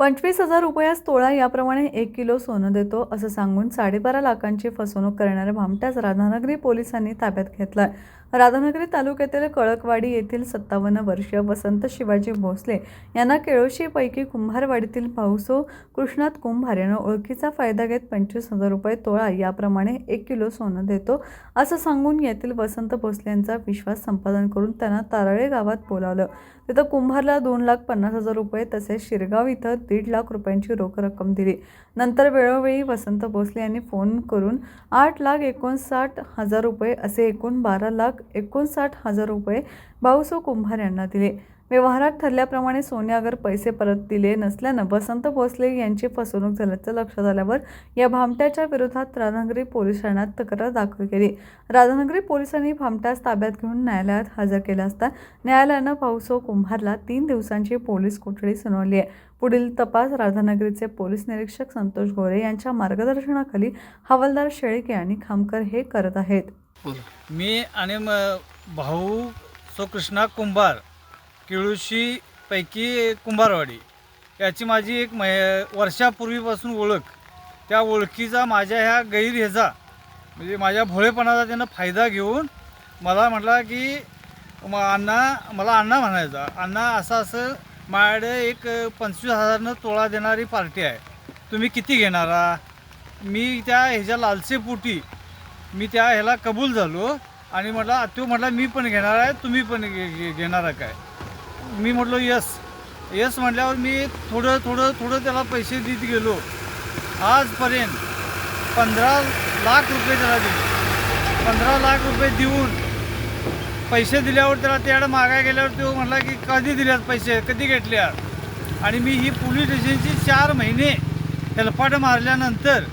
पंचवीस हजार रुपयास तोळा याप्रमाणे एक किलो सोनं देतो असं सांगून साडेबारा लाखांची फसवणूक करणाऱ्या भामट्यास राधानगरी पोलिसांनी ताब्यात घेतलाय. राधानगरी तालुक्यातील कळकवाडी येथील सत्तावन्न वर्षीय वसंत शिवाजी भोसले यांना केळोशीपैकी कुंभारवाडीतील भाऊसो कृष्णात कुंभार यांना ओळखीचा फायदा घेत पंचवीस हजार रुपये तोळा याप्रमाणे एक किलो सोनं देतो असं सांगून येथील वसंत भोसले यांचा विश्वास संपादन करून त्यांना तारळे गावात बोलावलं. तिथं कुंभारला दोन लाख पन्नास हजार रुपये तसेच शिरगाव इथं दीड लाख रुपयांची रोख रक्कम दिली. नंतर वेळोवेळी वसंत भोसले यांनी फोन करून आठ लाख एकोणसाठ हजार रुपये असे एकूण बारा लाख एकोणसाठ हजार रुपये भाऊसो कुंभार यांना दिले. व्यवहारात ठरल्याप्रमाणे सोन्यागर पैसे परत दिले नसल्यानं वसंत भोसले यांची फसवणूक झाल्याचं लक्षात आल्यावर या भामट्याच्या विरोधात राधानगरी पोलीस ठाण्यात तक्रार दाखल केली. राधानगरी पोलिसांनी भामट्यास ताब्यात घेऊन न्यायालयात हजर केला असता न्यायालयानं भाऊसो कुंभारला तीन दिवसांची पोलीस कोठडी सुनावली आहे. पुढील तपास राधानगरीचे पोलीस निरीक्षक संतोष गोरे यांच्या मार्गदर्शनाखाली हवालदार शेळके आणि खामकर हे करत आहेत. मी आणि म- भाऊ सो कृष्णा कुंभार केळुशीपैकी कुंभारवाडी याची माझी एक मै वर्षापूर्वीपासून ओळख. त्या ओळखीचा माझ्या ह्या गैरहेजा म्हणजे माझ्या भोळेपणाचा त्यानं फायदा घेऊन मला म्हटला की म अण्णा मला अण्णा म्हणायचा अण्णा असं असं माझ्याकडे एक पंचवीस हजारनं तोळा देणारी पार्टी आहे. तुम्ही किती घेणारा? मी त्या ह्याच्या लालसेपोटी मी त्या ह्याला कबूल झालो आणि म्हटलं तो म्हटला मी पण घेणार आहे तुम्ही पण घे घेणार आहे काय? मी म्हटलो यस. यस म्हटल्यावर मी थोडं थोडं थोडं त्याला पैसे देत गेलो. आजपर्यंत पंधरा लाख रुपये त्याला दिले. पंधरा लाख रुपये देऊन पैसे दिल्यावर त्याला त्याकडे मागाय गेल्यावर तो म्हटला की कधी दिल्यात पैसे? कधी घेतल्यात? आणि मी ही पोलीस स्टेशनची चार महिने हेलपाट मारल्यानंतर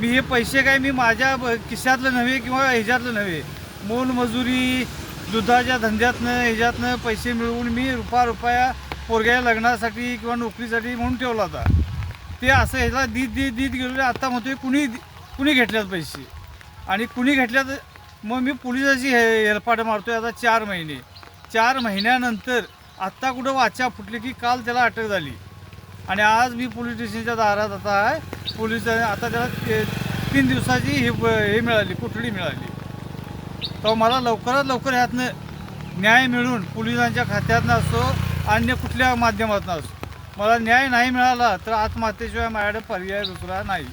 मी हे पैसे काय मी माझ्या ब- खिशातलं नव्हे किंवा ह्याच्यातलं नव्हे. मोलमजुरी दुधाच्या धंद्यातनं ह्याच्यातनं पैसे मिळवून मी रुपया रुपया पोरग्या लग्नासाठी किंवा नोकरीसाठी म्हणून ठेवला होता. ते असं ह्याला दीत दीत दीत गेलो आत्ता म्हणतोय कुणी कुणी घेतल्यात पैसे? आणि कुणी घेतल्यात? मग मी पोलिसाची हे हेलपाट मारतोय आता चार महिने. चार महिन्यानंतर आत्ता कुठं वाचा फुटली की काल त्याला अटक झाली. आणि आज मी पोलीस स्टेशनच्या दारात आता आहे. पोलीस आता त्याला तीन दिवसाची हे हे मिळाली कोठडी मिळाली. तर मला लवकरात लवकर ह्यातनं न्याय मिळून पोलिसांच्या खात्यातनं असो अन्य कुठल्या माध्यमातून असो मला न्याय नाही मिळाला तर आत्महत्येशिवाय माझ्याकडे पर्याय दुसरा नाही.